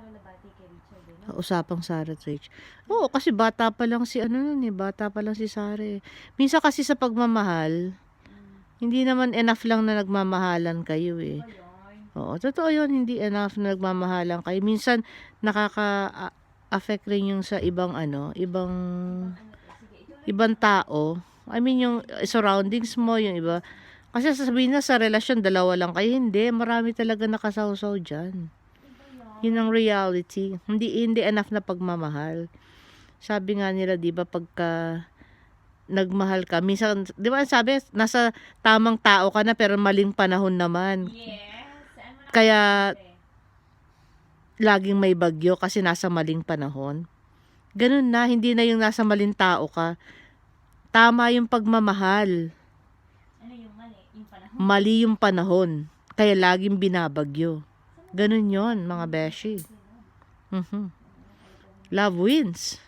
Sara Labati kay Richard eh. No? Usapang Sarah at Rich. Oo, kasi bata pa lang si ano nun eh, bata pa lang si Sarah eh. Minsan kasi sa pagmamahal, hindi naman enough lang na nagmamahalan kayo eh. Ayun. Oo, totoo yun, hindi enough na nagmamahalan kayo. Minsan, nakaka-affect rin yung sa ibang ano, ibang, Ano to? Sige, ito ibang tao. I mean, yung surroundings mo, yung iba. Kasi sasabihin na sa relasyon, dalawa lang kayo. Hindi, marami talaga nakasawsaw dyan. Yun ang reality. Hindi, hindi enough na pagmamahal. Sabi nga nila, di ba, pagka nagmahal ka, minsan, di ba sabi, nasa tamang tao ka na pero maling panahon naman. Yes. Kaya, laging may bagyo kasi nasa maling panahon. Ganun na, hindi na yung nasa maling tao ka. Tama yung pagmamahal. Ano yung mali? Yung panahon. Mali yung panahon. Kaya laging binabagyo. Ganun yon mga beshi. Mhm. Love wins.